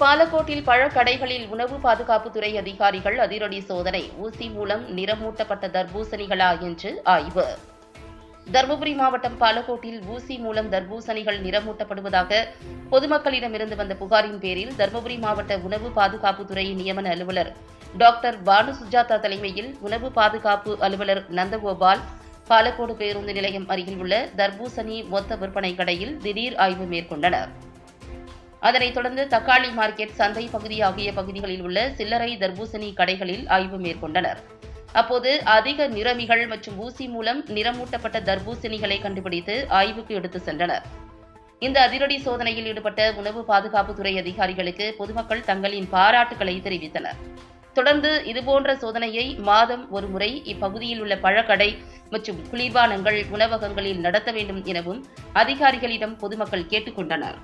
பாலக்கோட்டில் பழக்கடைகளில் உணவு பாதுகாப்புத்துறை அதிகாரிகள் அதிரடி சோதனை. ஊசி மூலம் நிறமூட்டப்பட்ட தர்பூசணிகளா என்று ஆய்வு. தருமபுரி மாவட்டம் பாலக்கோட்டில் ஊசி மூலம் தர்பூசணிகள் நிறமூட்டப்படுவதாக பொதுமக்களிடமிருந்து வந்த புகாரின் பேரில் தருமபுரி மாவட்ட உணவு பாதுகாப்புத்துறை நியமன அலுவலர் டாக்டர் பானு சுஜாதா தலைமையில் உணவு பாதுகாப்பு அலுவலர் நந்தகோபால் பாலக்கோடு பேருந்து நிலையம் அருகில் உள்ள தர்பூசணி மொத்த விற்பனை கடையில் திடீர் ஆய்வு மேற்கொண்டனர். அதனைத் தொடர்ந்து தக்காளி மார்க்கெட் சந்தை பகுதி ஆகிய பகுதிகளில் உள்ள சில்லறை தர்பூசணி கடைகளில் ஆய்வு மேற்கொண்டனர். அப்போது அதிக நிறமிகள் மற்றும் ஊசி மூலம் நிறமூட்டப்பட்ட தர்பூசணிகளை கண்டுபிடித்து ஆய்வுக்கு எடுத்து சென்றனர். இந்த அதிரடி சோதனையில் ஈடுபட்ட உணவு பாதுகாப்புத்துறை அதிகாரிகளுக்கு பொதுமக்கள் தங்களின் பாராட்டுகளை தெரிவித்தனர். தொடர்ந்து இதுபோன்ற சோதனையை மாதம் ஒருமுறை இப்பகுதியில் உள்ள பழக்கடை மற்றும் குளிர்பானங்கள் உணவகங்களில் நடத்த வேண்டும் எனவும் அதிகாரிகளிடம் பொதுமக்கள் கேட்டுக்கொண்டனர்